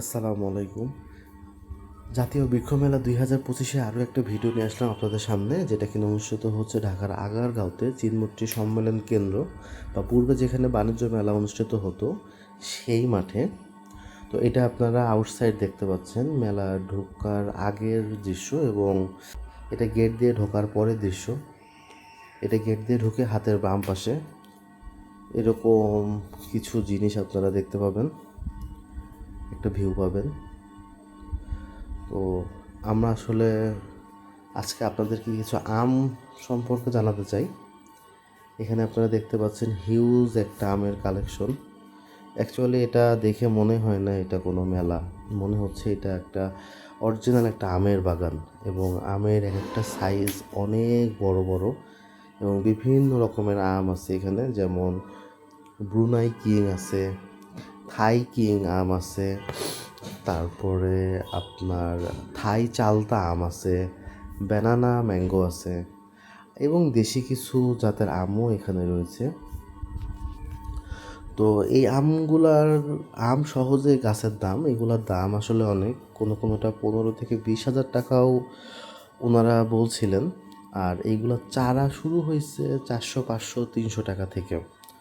আসসালামু আলাইকুম। জাতীয় বৃক্ষ মেলা দুই হাজার পঁচিশে আরও একটা ভিডিও নিয়ে আসলাম আপনাদের সামনে, যেটা কিনা অনুষ্ঠিত হচ্ছে ঢাকার আগারগাঁওতে চিনমূর্তি সম্মেলন কেন্দ্র বা পূর্বে যেখানে বাণিজ্য মেলা অনুষ্ঠিত হতো, সেই মাঠে। তো এটা আপনারা আউটসাইড দেখতে পাচ্ছেন, মেলা ঢোকার আগের দৃশ্য এবং এটা গেট দিয়ে ঢোকার পরের দৃশ্য। এটা গেট দিয়ে ঢুকে হাতের বাম পাশে এরকম কিছু জিনিস আপনারা দেখতে পাবেন। একটা ভিউ পাবেন। তো আমরা আসলে আজকে আপনাদেরকে কিছু আম সম্পর্কে জানাতে চাই। এখানে আপনারা দেখতে পাচ্ছেন হিউজ একটা আমের কালেকশন অ্যাকচুয়ালি এটা দেখে মনে হয় না এটা কোনো মেলা। মনে হচ্ছে এটা একটা অরিজিনাল একটা আমের বাগান এবং আমের এক একটা সাইজ অনেক বড় বড় এবং বিভিন্ন রকমের আম আছে এখানে। যেমন ব্রুনাই কিং আছে থাই কিং আম আছে, তারপরে আপনার থাই চালতা আম আছে, ব্যানানা, ম্যাঙ্গো আছে, এবং দেশি কিছু জাতের আমও এখানে রয়েছে। তো এই আমগুলার, আম সহজে গাছের দাম, এগুলার দাম আসলে অনেক। কোনো কোনোটা পনেরো থেকে বিশ হাজার টাকাও ওনারা বলছিলেন। আর এইগুলোর চারা শুরু হয়েছে চারশো, পাঁচশো, তিনশো টাকা থেকে।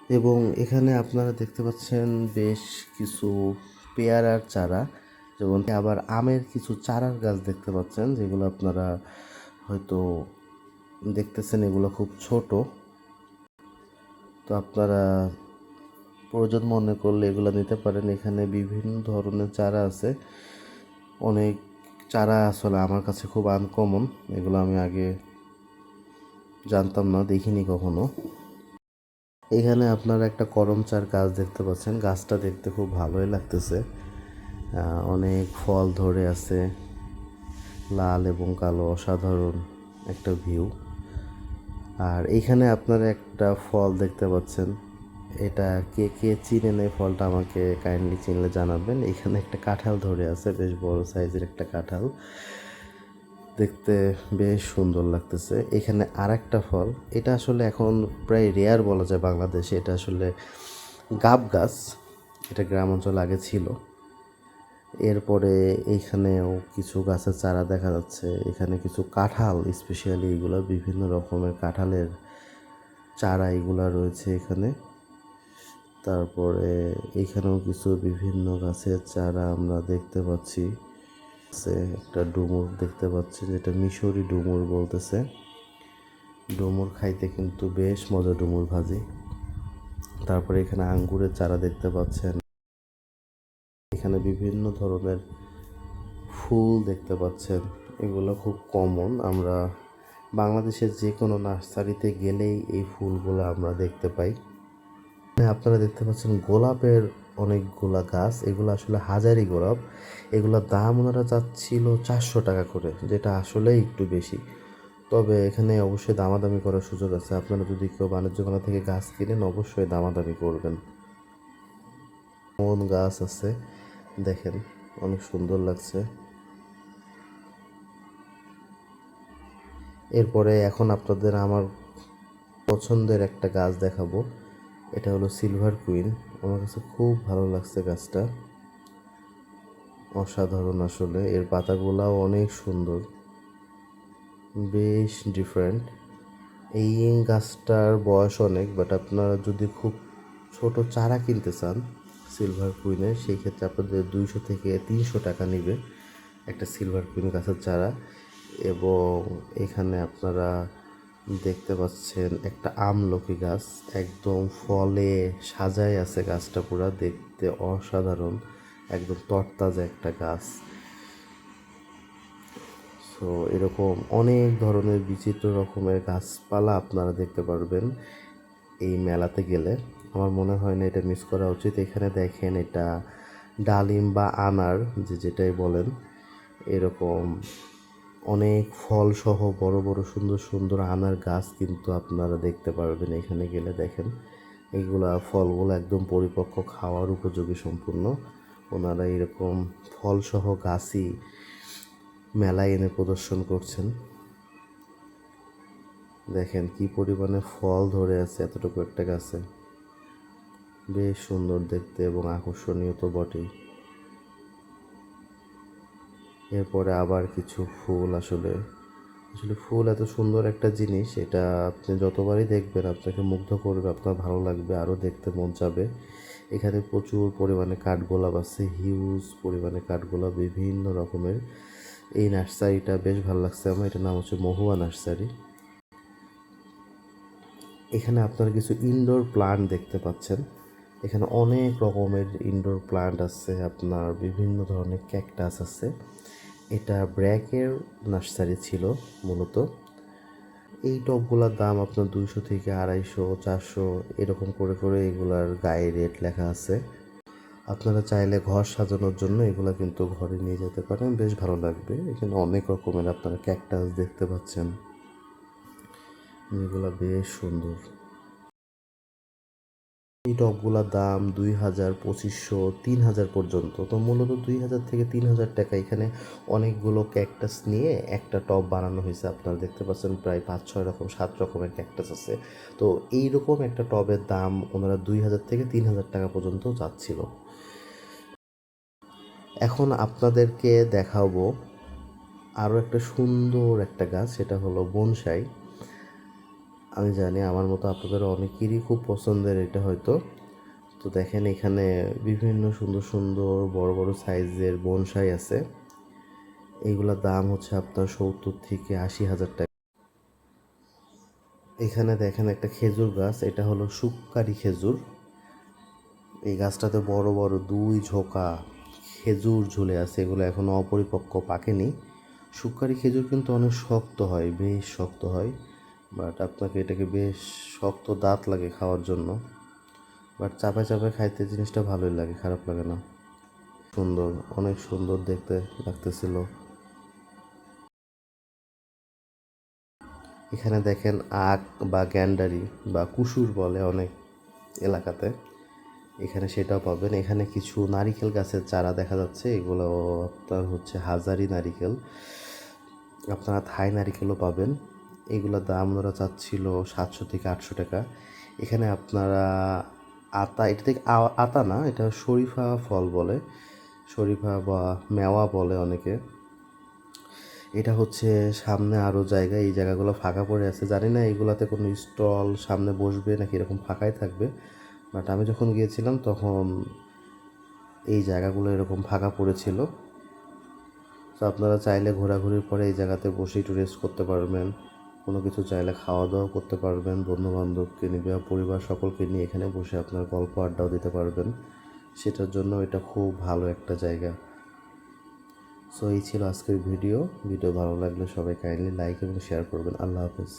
এবং এখানে আপনারা দেখতে পাচ্ছেন বেশ কিছু পেয়ারার চারা, যেমন আবার আমের কিছু চারার গাছ দেখতে পাচ্ছেন, যেগুলো আপনারা হয়তো দেখতেছেন এগুলো খুব ছোট। তো আপনারা প্রয়োজন মনে করলে এগুলো নিতে পারেন। এখানে বিভিন্ন ধরনের চারা আছে। অনেক চারা আসলে আমার কাছে খুব আনকমন এগুলো আমি আগে জানতাম না, দেখিনি কখনো। এখানে আপনারা একটা করমচার গাছ দেখতে পাচ্ছেন। গাছটা দেখতে খুব ভালোই লাগতেছে। অনেক ফল ধরে আছে। লাল এবং কালো অসাধারণ একটা ভিউ। আর এখানে আপনারা একটা ফল দেখতে পাচ্ছেন। এটা কে কে চিনে নেই ফলটা আমাকে কাইন্ডলি চিনলে জানাবেন। এখানে একটা কাঁঠাল ধরে আছে, বেশ বড় সাইজের একটা কাঁঠাল। দেখতে বেশ সুন্দর লাগতেছে। এখানে আর একটা ফল, এটা আসলে এখন প্রায় রেয়ার বলা যায় বাংলাদেশে, এটা আসলে গাব গাছ, এটা গ্রাম অঞ্চল আগে ছিল। এরপরে এইখানেও কিছু গাছের চারা দেখা যাচ্ছে, এখানে কিছু কাঁঠাল স্পেশালি এগুলো বিভিন্ন রকমের কাঁঠালের চারা এগুলা রয়েছে এখানে। তারপরে এখানেও কিছু বিভিন্ন গাছের চারা আমরা দেখতে পাচ্ছি। আছে একটা ডুমুর দেখতে পাচ্ছি যেটা মিশরি ডুমুর বলতেছে। ডুমুর খাইতে কিন্তু বেশ মজা ডুমুর ভাজি। তারপরে এখানে আঙ্গুরের চারা দেখতে পাচ্ছেন। এখানে বিভিন্ন ধরনের ফুল দেখতে পাচ্ছেন। এগুলো খুব কমন আমরা বাংলাদেশের যে কোনো নার্সারিতে গেলেই এই ফুলগুলো আমরা দেখতে পাই। হ্যাঁ, আপনারা দেখতে পাচ্ছেন গোলাপের অনেকগুলা গাছ, এগুলো আসলে হাজারি গোলাপ। এগুলোর দাম ওনারা চাচ্ছিল চারশো টাকা করে, যেটা আসলে একটু বেশি। তবে এখানে অবশ্যই দামাদামি করার সুযোগ আছে। আপনারা যদি কেউ বাণিজ্য মেলা থেকে গাছ কিনেন, অবশ্যই দামাদামি করবেন। মন গাছ আছে, দেখেন, অনেক সুন্দর লাগছে। এরপরে এখন আপনাদের আমার পছন্দের একটা গাছ দেখাবো। এটা হলো সিলভার কুইন আমার কাছে খুব ভালো লাগছে গাছটা। অসাধারণ আসলে। এর পাতাগুলাও অনেক সুন্দর। বেশ ডিফারেন্ট এই গাছটার বয়স অনেক বাট আপনারা যদি খুব ছোট চারা কিনতে চান সিলভার কুইনের সেই ক্ষেত্রে আপনাদের দুইশো থেকে তিনশো টাকা নেবে একটা সিলভার কুইন গাছের চারা। এবং এখানে আপনারা দেখতে পাচ্ছেন একটা আমলকি গাছ। একদম ফলে সাজায় আছে গাছটা পুরা। দেখতে অসাধারণ। একদম তরতাজা একটা গাছ। সো এরকম অনেক ধরনের বিচিত্র রকমের গাছপালা আপনারা দেখতে পারবেন এই মেলাতে গেলে। আমার মনে হয় না এটা মিস করা উচিত। এখানে দেখেন এটা ডালিম বা আনার, যে যেটাই বলেন, এরকম অনেক ফল সহ বড় বড় সুন্দর সুন্দর আনার গাছ কিন্তু আপনারা দেখতে পারবেন এখানে গেলে দেখেন। এইগুলা ফলগুলো একদম পরিপক্ক খাওয়ার উপযোগী সম্পূর্ণ। ওনারা এরকম ফল সহ গাছই মেলায় এনে প্রদর্শন করছেন। দেখেন কি পরিমাণে ফল ধরে আছে এতটুকু একটা গাছে। বেশ সুন্দর দেখতে এবং আকর্ষণীয় তো বটেই। এরপরে আবার কিছু ফুল আসলে। আসলে ফুল এত সুন্দর একটা জিনিস, এটা আপনি যতবারই দেখবেন আপনাকে মুগ্ধ করবে, আপনার ভালো লাগবে, আরও দেখতে মন যাবে এখানে প্রচুর পরিমাণে কাঠগোলাপ আছে হিউজ পরিমাণে কাঠগোলাপ, বিভিন্ন রকমের। এই নার্সারিটা বেশ ভালো লাগছে আমার, এটার নাম হচ্ছে মহুয়া নার্সারি। এখানে আপনারা কিছু ইনডোর প্লান্ট দেখতে পাচ্ছেন। এখানে অনেক রকমের ইনডোর প্লান্ট আছে, আপনার বিভিন্ন ধরনের ক্যাকটাস আছে। এটা ব্র্যাকের নার্সারি ছিল মূলত। এই টবগুলোর দাম আপনার দুইশো থেকে আড়াইশো, চারশো, এরকম করে করে এগুলার গায়ে রেট লেখা আছে। আপনারা চাইলে ঘর সাজানোর জন্য এগুলো কিন্তু ঘরে নিয়ে যেতে পারেন, বেশ ভালো লাগবে। এখানে অনেক রকমের আপনারা ক্যাকটাস দেখতে পাচ্ছেন। এগুলো বেশ সুন্দর। এই টবগুলোর দাম দুই হাজার, পঁচিশশো, তিন হাজার পর্যন্ত। তো মূলত দুই হাজার থেকে তিন হাজার টাকা এখানে অনেকগুলো ক্যাকটাস নিয়ে একটা টব বানানো হয়েছে। আপনারা দেখতে পাচ্ছেন প্রায় পাঁচ ছয় রকম, সাত রকমের ক্যাকটাস আছে। তো এইরকম একটা টবের দাম ওনারা দুই হাজার থেকে তিন হাজার টাকা পর্যন্ত যাচ্ছিল। এখন আপনাদেরকে দেখাবো আরও একটা সুন্দর একটা গাছ, সেটা হলো বনসাই। আমি জানি আমার মতো আপনাদের অনেকেরই খুব পছন্দের এটা হয়তো। তো দেখেন এখানে বিভিন্ন সুন্দর সুন্দর বড় বড় সাইজের বনসাই আছে। এইগুলোর দাম হচ্ছে আপনার সত্তর থেকে আশি হাজার টাকা। এখানে দেখেন একটা খেজুর গাছ, এটা হলো সুক্কারি খেজুর। এই গাছটাতে বড় বড় দুই ঝোঁকা খেজুর ঝুলে আছে, এগুলো এখনও অপরিপক্ক পাকেনি। সুক্কারি খেজুর কিন্তু অনেক শক্ত হয়, বেশ শক্ত হয়। বাট আপনাকে এটাকে বেশ শক্ত দাঁত লাগে খাওয়ার জন্য। বাট চাপায় চাপায় খাইতে জিনিসটা ভালোই লাগে, খারাপ লাগে না। সুন্দর, অনেক সুন্দর দেখতে লাগতেছিল। এখানে দেখেন আখ বা গ্যান্ডারি বা কুসুর বলে অনেক এলাকাতে। এখানে সেটাও পাবেন। এখানে কিছু নারিকেল গাছের চারা দেখা যাচ্ছে। এগুলো আপনার হচ্ছে হাজারি নারিকেল। আপনারা থাই নারিকেলও পাবেন। এগুলোর দাম ওরা চাচ্ছিল সাতশো থেকে আটশো টাকা। এখানে আপনারা আতা, এটা থেকে আতা না, এটা শরীফা ফল বলে। শরীফা বা মেওয়া বলে অনেকে। এটা হচ্ছে সামনে আরও জায়গা, এই জায়গাগুলো ফাঁকা পড়ে আছে। জানি না এগুলাতে কোনো স্টল সামনে বসবে নাকি এরকম ফাঁকাই থাকবে। বাট আমি যখন গিয়েছিলাম তখন এই জায়গাগুলো এরকম ফাঁকা পড়েছিল। তো আপনারা চাইলে ঘোরাঘুরির পরে এই জায়গাতে বসে একটু রেস্ট করতে পারবেন। কোনো কিছু চাইলে খাওয়া দাওয়া করতে পারবেন, বন্ধুবান্ধবকে নিয়ে পরিবার সকলকে নিয়ে এখানে বসে আপনার গল্প আড্ডাও দিতে পারবেন। সেটার জন্য এটা খুব ভালো একটা জায়গা। সো এই ছিল আজকের ভিডিও ভিডিও ভালো লাগলে সবাই কাইন্ডলি লাইক এবং শেয়ার করবেন। আল্লাহ হাফেজ।